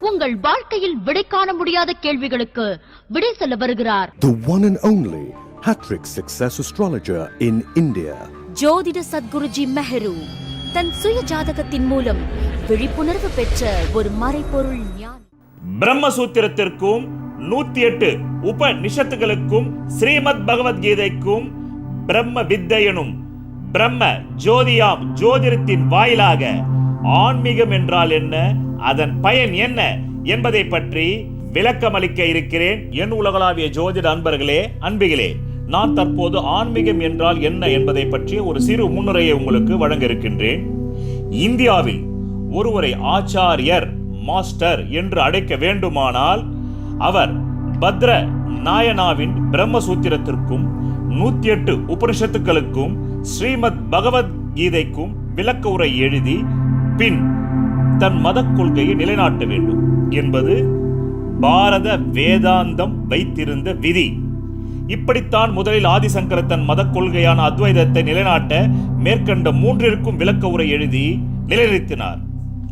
உங்கள் வாழ்க்கையில் விடை காண முடியாத கேள்விகளுக்கு விடை சொல்ல வருகிறார். The one and only Hattrick Success Astrologer in India. ஜோதிட சத்குருஜி மெஹரு தன் சுய ஜாதகத்தின் மூலம் விழிப்புணர்வு பெற்ற ஒரு மறைபொருள் ஞானி. பிரம்மசூத்திரத்திற்கும் நூத்தி எட்டு உபநிஷத்துகளுக்கும் ஸ்ரீமத் பகவத்கீதைக்கும் பிரம்ம வித்தையனும் பிரம்ம ஜோதியாம் ஜோதிடத்தின் வாயிலாக ஆன்மீகம் என்றால் என்ன? அதன் பயன் என்ன என்பதை பற்றி விளக்கமளிக்க இருக்கிறேன். என் உலகளாவிய ஜோதிட அன்பர்களே அன்பிகளே நான் தற்போது ஆன்மீகம் என்றால் என்ன என்பதை பற்றி ஒரு சிறு முன்னுரையை உங்களுக்கு வழங்க இருக்கின்றேன் இந்தியாவில் ஒருவரை ஆச்சாரியர் மாஸ்டர் என்று அழைக்க வேண்டுமானால் அவர் பத்ர நாயனாவின் பிரம்மசூத்திரத்திற்கும் நூத்தி எட்டு உபனிஷத்துக்களுக்கும் ஸ்ரீமத் பகவத்கீதைக்கும் விளக்க உரை எழுதி பின் தன் மத கொள்கையை நிலைநாட்ட வேண்டும் என்பது பாரத வேதாந்தம் வைத்திருந்த விதி. இப்படித்தான் முதலில் ஆதிசங்கர தன் மத கொள்கையான அத்வைதத்தை நிலைநாட்ட மேற்கண்ட மூன்றிற்கும் விளக்க உரை எழுதி நிலைநிறுத்தினார்.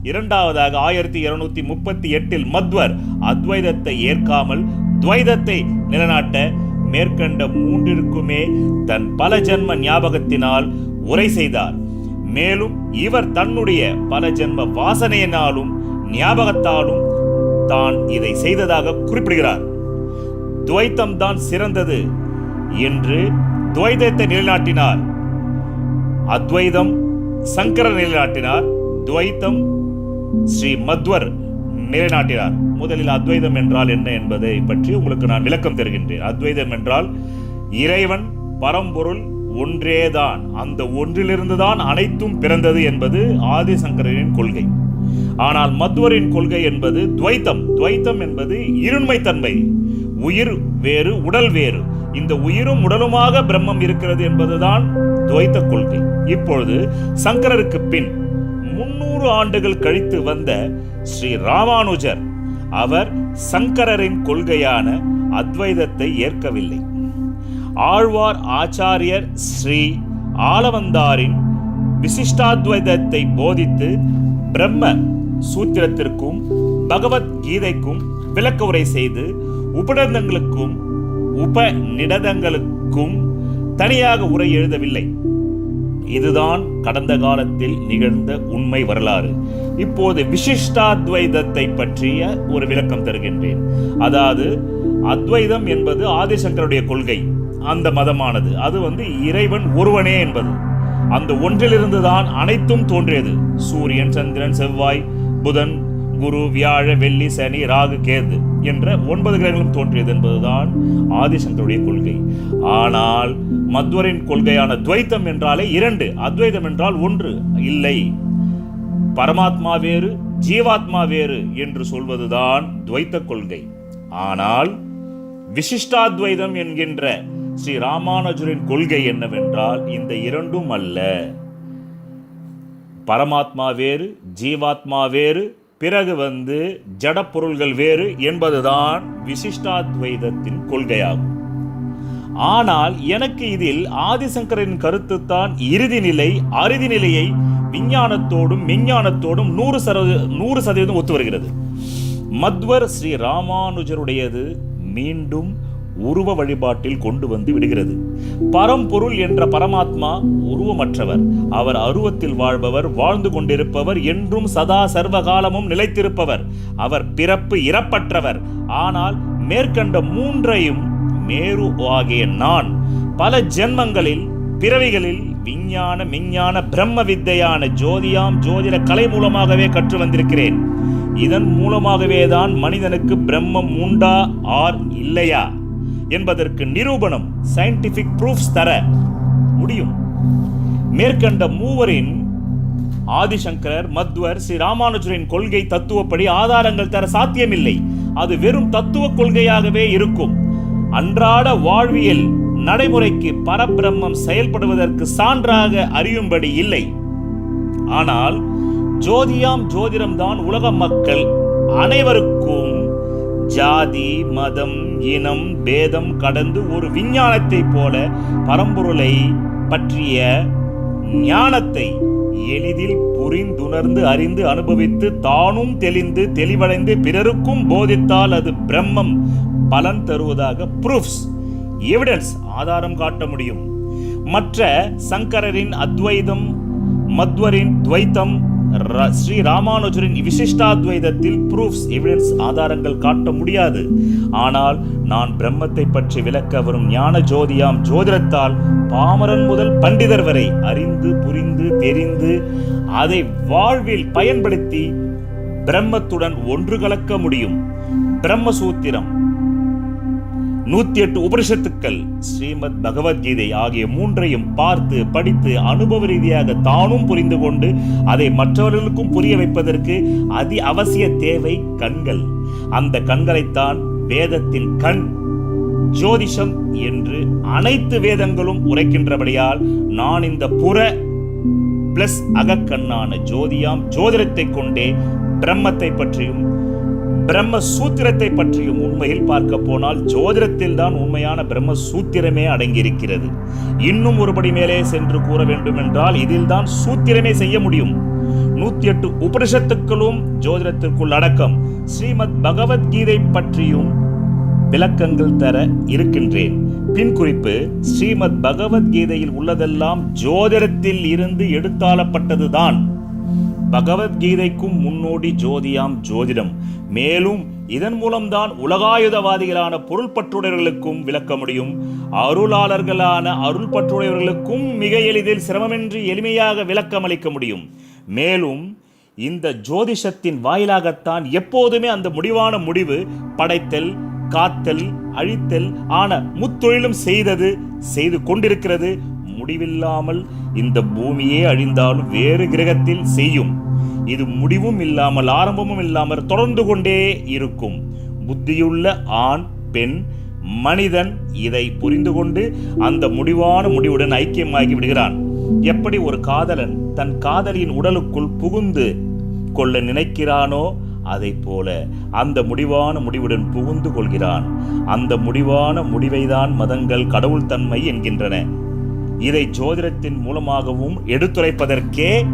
இரண்டாவதாக ஆயிரத்தி இருநூத்தி முப்பத்தி எட்டில் மத்வர் அத்வைதத்தை ஏற்காமல் துவைதத்தை நிலைநாட்ட மேற்கண்ட மூன்றிற்குமே தன் பல ஜென்ம ஞாபகத்தினால் உரை செய்தார். மேலும் இவர் தன்னுடைய பல ஜென்ம வாசனையினாலும் ஞாபகத்தாலும் தான் இதை செய்ததாக குறிப்பிடுகிறார். துவைத்தம் தான் சிறந்தது என்று துவைதத்தை நிலைநாட்டினார். அத்வைதம் சங்கரர் நிலைநாட்டினார். துவைத்தம் ஸ்ரீ மத்வர் நிலைநாட்டினார். முதலில் அத்வைதம் என்றால் என்ன என்பதை பற்றி உங்களுக்கு நான் விளக்கம் தருகின்றேன். அத்வைதம் என்றால் இறைவன் பரம்பொருள் ஒன்றேதான். அந்த ஒன்றிலிருந்துதான் அனைத்தும் பிறந்தது என்பது ஆதிசங்கரின் கொள்கை. ஆனால் மத்வரின் கொள்கை என்பது துவைத்தம். துவைத்தம் என்பது இருண்மை தன்மை உயிர் வேறு உடல் வேறு. இந்த உயிரும் உடலுமாக பிரம்மம் இருக்கிறது என்பதுதான் துவைத்த கொள்கை. இப்பொழுது சங்கரருக்கு பின் முன்னூறு ஆண்டுகள் கழித்து வந்த ஸ்ரீ ராமானுஜர் அவர் சங்கரரின் கொள்கையான அத்வைதத்தை ஏற்கவில்லை. ஆழ்வார் ஆச்சாரியர் ஸ்ரீ ஆலவந்தாரின் விசிஷ்டாத்வைதத்தை போதித்து பிரம்ம சூத்திரத்திற்கும் பகவத்கீதைக்கும் விளக்க உரை செய்து உபநிடதங்களுக்கும் உபநிடதங்களுக்கும் தனியாக உரை எழுதவில்லை. இதுதான் கடந்த காலத்தில் நிகழ்ந்த உண்மை வரலாறு. இப்போது விசிஷ்டாத்வைதத்தை பற்றிய ஒரு விளக்கம் தருகின்றேன். அதாவது அத்வைதம் என்பது ஆதிசங்கருடைய கொள்கை. அந்த மதமானது. அது வந்து இறைவன் ஒருவனே என்பது. அந்த ஒன்றிலிருந்து தான் அனைத்தும் தோன்றியது. சூரியன் சந்திரன் செவ்வாய் புதன் குரு வியாழ வெள்ளி சனி ராகு கேது என்ற ஒன்பது கிரகங்களும் தோன்றியது என்பதுதான் ஆதிசங்கருடைய கொள்கை. ஆனால் மத்வரின் கொள்கையான துவைத்தம் என்றாலே இரண்டு. அத்வைதம் என்றால் ஒன்று இல்லை. பரமாத்மா வேறு ஜீவாத்மா வேறு என்று சொல்வதுதான் துவைத்த கொள்கை. ஆனால் விசிஷ்டாத்வைதம் என்கின்ற ஸ்ரீ ராமானுஜரின் கொள்கை என்னவென்றால் இந்த இரண்டும் அல்ல. பரமாத்மா வேறு ஜீவாத்மா வேறு பிறகு வந்து ஜட பொருள்கள் வேறு என்பதுதான் விசிஷ்டாத்வைதத்தின் கொள்கையாகும். ஆனால் எனக்கு இதில் ஆதிசங்கரின் கருத்துத்தான் இறுதி நிலை அறுதி நிலையை விஞ்ஞானத்தோடும் விஞ்ஞானத்தோடும் நூறு சதவீத நூறு சதவீதம் ஒத்து வருகிறது. மத்வர் ஸ்ரீ ராமானுஜருடையது மீண்டும் உருவ வழிபாட்டில் கொண்டு வந்து விடுகிறது. பரம்பொருள் என்ற பரமாத்மா உருவமற்றவர். அவர் அருவத்தில் வாழ்பவர் வாழ்ந்து கொண்டிருப்பவர் என்றும் சதா சர்வகாலமும் நிலைத்திருப்பவர். அவர் பிறப்பு இறப்பற்றவர். ஆனால் மேற்கண்ட மூன்றையும் மேரு ஆகிய நான். பல ஜென்மங்களில் பிறவிகளில் விஞ்ஞான மெஞ்ஞான பிரம்ம வித்தையான ஜோதியாம் ஜோதிட கலை மூலமாகவே கற்று வந்திருக்கிறேன். இதன் மூலமாகவே தான் மனிதனுக்கு பிரம்மம் உண்டா ஆர் இல்லையா? என்பதற்கு நிரூபணம் சயின்டிபிக் ப்ரூஃப்ஸ் தர முடியும். மேற்கண்ட மூவரின் ஆதிசங்கரர் மத்வர் ஸ்ரீ ராமானுஜரின் கொள்கை தத்துவப்படி ஆதாரங்கள் தர சாத்தியமில்லை. அது வெறும் தத்துவ கொள்கையாகவே இருக்கும். அன்றாட வாழ்வியல் நடைமுறைக்கு பரபிரம்மம் செயல்படுவதற்கு சான்றாக அறியும்படி இல்லை. ஆனால் ஜோதியாம் ஜோதிடம்தான் உலக மக்கள் அனைவருக்கும் ஜாதி மதம் இனம் பேதம் கடந்து ஒரு விஞ்ஞானத்தை போல பரம்பொருளை பற்றிய ஞானத்தை எளிதில் புரிந்துணர்ந்து அறிந்து அனுபவித்து தானும் தெளிந்து தெளிவடைந்து பிறருக்கும் போதித்தால் அது பிரம்மம். பலன் தருவதாக ப்ரூஃப்ஸ் எவிடன்ஸ் ஆதாரம் காட்ட முடியும். மற்ற சங்கரரின் அத்வைதம் மத்வரின் துவைத்தம் ஸ்ரீ ராமானுஜரின் விசிஷ்டாத்வைதத்தில் ப்ரூஃப்ஸ் எவிடன்ஸ் ஆதாரங்கள் காட்ட முடியாது. ஆனால் நான் பிரம்மத்தை பற்றி விளக்க வரும் ஞான ஜோதியாம் ஜோதிடத்தால் பாமரன் முதல் பண்டிதர் வரை அறிந்து புரிந்து தெரிந்து அதை வாழ்வில் பயன்படுத்தி பிரம்மத்துடன் ஒன்று கலக்க முடியும். பிரம்மசூத்திரம். நூத்தி எட்டு உபரிஷத்துக்கள் ஸ்ரீமத் பகவத்கீதை ஆகிய மூன்றையும் பார்த்து படித்து அனுபவ ரீதியாக தானும் புரிந்து கொண்டு அதை மற்றவர்களுக்கும் புரிய வைப்பதற்கு அதி அவசிய தேவை கண்கள். அந்த கண்களைத்தான் வேதத்தின் கண் ஜோதிஷம் என்று அனைத்து வேதங்களும் உரைக்கின்றபடியால் நான் இந்த புற பிளஸ் அகக்கண்ணான ஜோதியாம் ஜோதிடத்தை கொண்டே பிரம்மத்தை பற்றியும் பிரம்ம சூத்திரத்தை பற்றியும் உண்மையில் பார்க்க போனால் ஜோதிடத்தில் தான் உண்மையான பிரம்ம சூத்திரமே அடங்கியிருக்கிறது. இன்னும் ஒருபடி மேலே சென்று கூற வேண்டுமென்றால் இதில் தான் சூத்திரமே செய்ய முடியும். நூத்தி எட்டு உபனிஷத்துக்களும் ஜோதிடத்திற்குள் அடக்கம். ஸ்ரீமத் பகவத்கீதை பற்றியும் விளக்கங்கள் தர இருக்கின்றேன். பின் குறிப்பு ஸ்ரீமத் பகவத்கீதையில் உள்ளதெல்லாம் ஜோதிடத்தில் இருந்து எடுத்தாளப்பட்டதுதான். பகவத்கீதைக்கும் முன்னோடி ஜோதியாம் ஜோதிடம். மேலும் இதன் மூலம்தான் உலகாயுதவாதிகளான பொருள் பற்றுடையவர்களுக்கும் விளக்க முடியும். அருளாளர்களான அருள் பற்றுடையவர்களுக்கும் மிக எளிதில் சிரமமின்றி எளிமையாக விளக்கம் அளிக்க முடியும். மேலும் இந்த ஜோதிஷத்தின் வாயிலாகத்தான் எப்போதுமே அந்த முடிவான முடிவு படைத்தல் காத்தல் அழித்தல் ஆன முத்தொழிலும் செய்தது செய்து கொண்டிருக்கிறது. முடிவில்லாமல் இந்த பூமியே அழிந்தாலும் வேறு கிரகத்தில் செய்யும். இது முடிவும் இல்லாமல் ஆரம்பமும் இல்லாமல் தொடர்ந்து கொண்டே இருக்கும். புத்தியுள்ள ஆண் பெண் மனிதன் இதை புரிந்து கொண்டு அந்த முடிவான முடிவுடன் ஐக்கியமாகி விடுகிறான். எப்படி ஒரு காதலன் தன் காதலியின் உடலுக்குள் புகுந்து கொள்ள நினைக்கிறானோ அதை போல அந்த முடிவான முடிவுடன் புகுந்து கொள்கிறான். அந்த முடிவான முடிவைதான் மதங்கள் கடவுள் தன்மை என்கின்றன. இதை ஜோதிடத்தின் மூலமாகவும் எடுத்துரைப்பதற்கே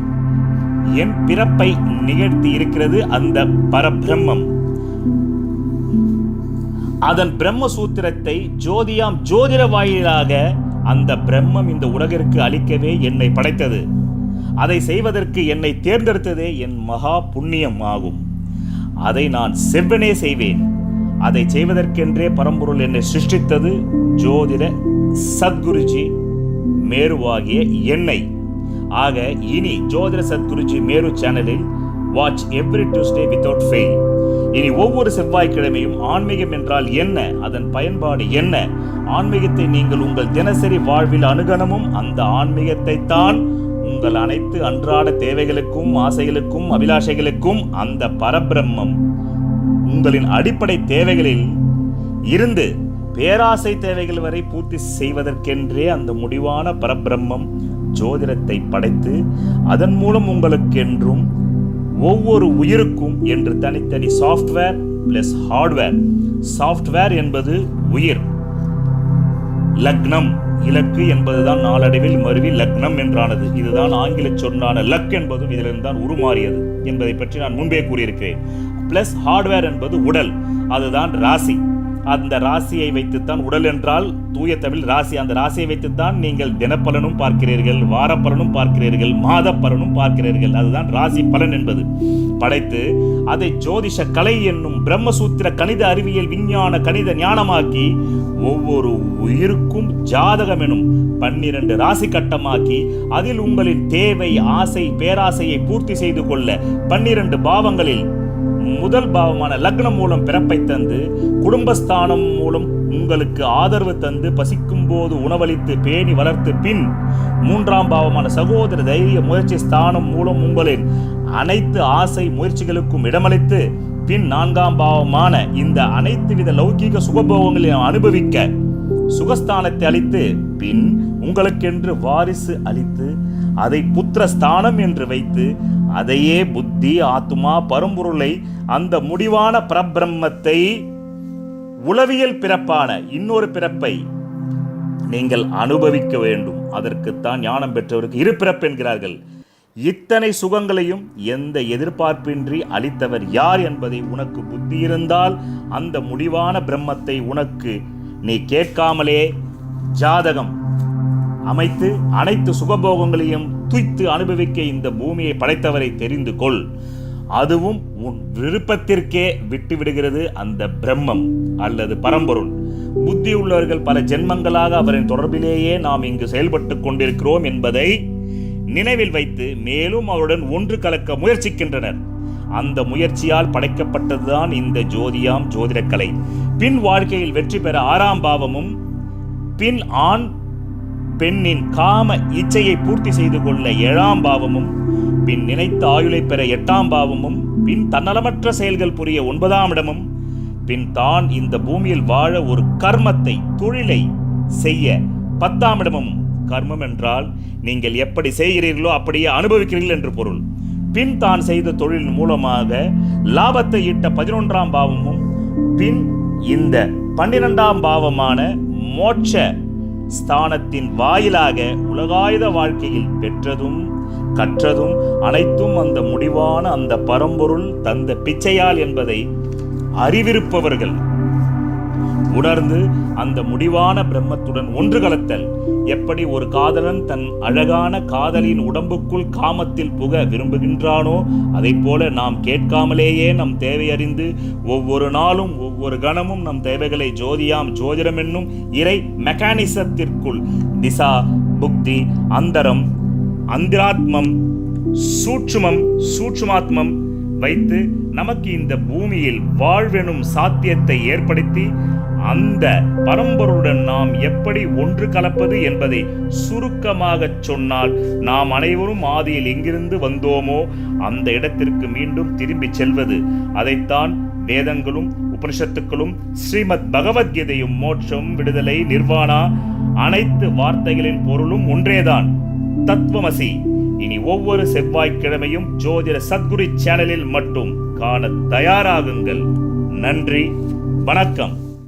என் பிறப்பை நிகழ்த்தி இருக்கிறது அந்த பரபிரம்மம். அதன் பிரம்ம சூத்திரத்தை ஜோதியாம் ஜோதிட வாயிலாக அந்த பிரம்மம் இந்த உலகிற்கு அளிக்கவே என்னை படைத்தது. அதை செய்வதற்கு என்னை தேர்ந்தெடுத்ததே என் மகா புண்ணியம் ஆகும். அதை நான் செவ்வனே செய்வேன். அதை செய்வதற்கென்றே பரம்பொருள் என்னை சிருஷ்டித்தது ஜோதிட சத்குருஜி. மேருவாகிய என்னை ஆக இனி ஜோதிர சத்குருஜி மேரு சேனலில் watch every Tuesday without fail இனி ஒவ்வொரு செவ்வாய்க்கிழமையும் ஆன்மீகம் என்றால் என்ன? அதன் பயன்பாடு என்ன? ஆன்மீகத்தை நீங்கள் உங்கள் தினசரி வாழ்வில் அணுகணமும் அந்த ஆன்மீகத்தை தான் உங்கள் அனைத்து அன்றாட தேவைகளுக்கும் ஆசைகளுக்கும் அபிலாஷைகளுக்கும் அந்த பரபிரம்மம் உங்களின் அடிப்படை தேவைகளில் இருந்து பேராசை தேவைகள் வரை பூர்த்தி செய்வதற்கென்றே அந்த முடிவான பரபிரம்மம் ஜோதிடத்தை படைத்து அதன் மூலம் உங்களுக்கென்றும் ஒவ்வொரு உயிருக்கும் என்று தனித்தனி சாஃப்ட்வேர் பிளஸ் ஹார்ட்வேர் சாஃப்ட்வேர் என்பது உயிர். லக்னம் இலக்கு என்பதுதான் நாளடைவில் மருவி லக்னம் என்றானது. இதுதான் ஆங்கில சொன்னான லக் என்பதும் இதிலிருந்து தான் உருமாறியது என்பதை பற்றி நான் முன்பே கூறியிருக்கிறேன். பிளஸ் ஹார்ட்வேர் என்பது உடல் அதுதான் ராசி. அந்த ராசியை வைத்துத்தான் உடல் என்றால் தூய தமிழ் ராசி. அந்த ராசியை வைத்துத்தான் நீங்கள் தினப்பலனும் பார்க்கிறீர்கள் வாரப்பலனும் பார்க்கிறீர்கள் மாத பலனும் பார்க்கிறீர்கள். அதுதான் ராசி பலன் என்பது. படைத்து அதை ஜோதிஷ கலை என்னும் பிரம்மசூத்திர கணித அறிவியல் விஞ்ஞான கணித ஞானமாக்கி ஒவ்வொரு உயிருக்கும் ஜாதகம் எனும் பன்னிரண்டு ராசி கட்டமாக்கி அதில் உங்களின் தேவை ஆசை பேராசையை பூர்த்தி செய்து கொள்ள பன்னிரண்டு பாவங்களில் முதல் பாவமான லக்னம் மூலம் பிறப்பை தந்து குடும்பஸ்தானம் மூலம் உங்களுக்கு ஆதரவு தந்து பசிக்கும் போது உணவளித்து பேணி வளர்த்து பின் மூன்றாம் பாவமான சகோதர தைரிய முயற்சி ஸ்தானம் மூலம் உங்களின் அனைத்து ஆசை முயற்சிகளுக்கும் இடமளித்து பின் நான்காம் பாவமான இந்த அனைத்து வித லௌகீக சுகபோகங்களையும் அனுபவிக்க சுகஸ்தானத்தை அளித்து பின் உங்களுக்கென்று வாரிசு அளித்து அதை புத்திரஸ்தானம் என்று வைத்து அதையே புத்தி ஆத்மா பரம்பொருளை அந்த முடிவான பரபிரம்மத்தை உளவியல் பிறப்பான இன்னொரு பிறப்பை நீங்கள் அனுபவிக்க வேண்டும். அதற்குத்தான் ஞானம் பெற்றவருக்கு இரு பிறப்பு என்கிறார்கள். இத்தனை சுகங்களையும் எந்த எதிர்பார்ப்பின்றி அளித்தவர் யார் என்பதை உனக்கு புத்தி இருந்தால் அந்த முடிவான பிரம்மத்தை உனக்கு நீ கேட்காமலே ஜாதகம் அமைத்து அனைத்து சுகபோகங்களையும் துய்த்து அனுபவிக்க இந்த பூமியை படைத்தவரை தெரிந்து கொள். அதுவும் உன் விருப்பத்திற்கே விட்டுவிடுகிறது அந்த பிரம்மம் அல்லது பரம்பொருள். புத்தி உள்ளவர்கள் பல ஜென்மங்களாக அவரின் தொடர்பிலேயே நாம் இங்கு செயல்பட்டு கொண்டிருக்கிறோம் என்பதை நினைவில் வைத்து மேலும் அவருடன் ஒன்று கலக்க முயற்சிக்கின்றனர். அந்த முயற்சியால் படைக்கப்பட்டதுதான் இந்த ஜோதியாம் ஜோதிடக்கலை. பின் வாழ்க்கையில் வெற்றி பெற ஆறாம் பாவமும் பின் ஆண் பெண்ணின் காம இச்சையை பூர்த்தி செய்து கொள்ள ஏழாம் பாவமும் பின் நினைத்த ஆயுளை பெற எட்டாம் பாவமும் பின் தன்னலமற்ற செயல்கள் புரிய ஒன்பதாம் இடமும் பின் தான் இந்த பூமியில் வாழ ஒரு கர்மத்தை தொழிலை செய்ய பத்தாம் இடமும். கர்மம் என்றால் நீங்கள் எப்படி செய்கிறீர்களோ அப்படியே அனுபவிக்கிறீர்கள் என்று பொருள். பின் தான் செய்த தொழில் மூலமாக லாபத்தை ஈட்ட பதினொன்றாம் பாவமும் பின் இந்த பன்னிரெண்டாம் பாவமான மோட்ச ஸ்தானத்தின் வாயிலாக உலகாயுத வாழ்க்கையில் பெற்றதும் கற்றதும் அனைத்தும் அந்த முடிவான அந்த பரம்பொருள் தந்த பிச்சையால் என்பதை அறிவிருப்பவர்கள். உணர்ந்து அந்த முடிவான பிரம்மத்துடன் ஒன்று கலத்தல். எப்படி ஒரு காதலன் தன் அழகான காதலின் உடம்புக்குள் காமத்தில் புக விரும்புகின்றானோ அதைப் போல நாம் கேட்காமலேயே நம் தேவையறிந்து ஒவ்வொரு நாளும் ஒவ்வொரு கணமும் நம் தேவைகளை ஜோதியாம் ஜோதிடம் என்னும் இறை மெக்கானிசத்திற்குள் திசா புக்தி அந்தரம் அந்திராத்மம் சூட்சுமம் சூட்சுமாத்மம் வைத்து நமக்கு இந்த பூமியில் வாழ்வெனும் சாத்தியத்தை ஏற்படுத்தி அந்த பரம்பருடன் நாம் எப்படி ஒன்று கலப்பது என்பதை சுருக்கமாகச் சொன்னால் நாம் அனைவரும் ஆதியில் எங்கிருந்து வந்தோமோ அந்த இடத்திற்கு மீண்டும் திரும்பி செல்வது. அதைத்தான் வேதங்களும் உபனிஷத்துக்களும் ஸ்ரீமத் பகவத்கீதையும் மோட்சம் விடுதலை நிர்வாணா அனைத்து வார்த்தைகளின் பொருளும் ஒன்றேதான். தத்துவமசி. இனி ஒவ்வொரு செவ்வாய்க்கிழமையும் ஜோதிட சத்குரு சேனலில் மட்டும் காண தயாராகுங்கள். நன்றி. வணக்கம்.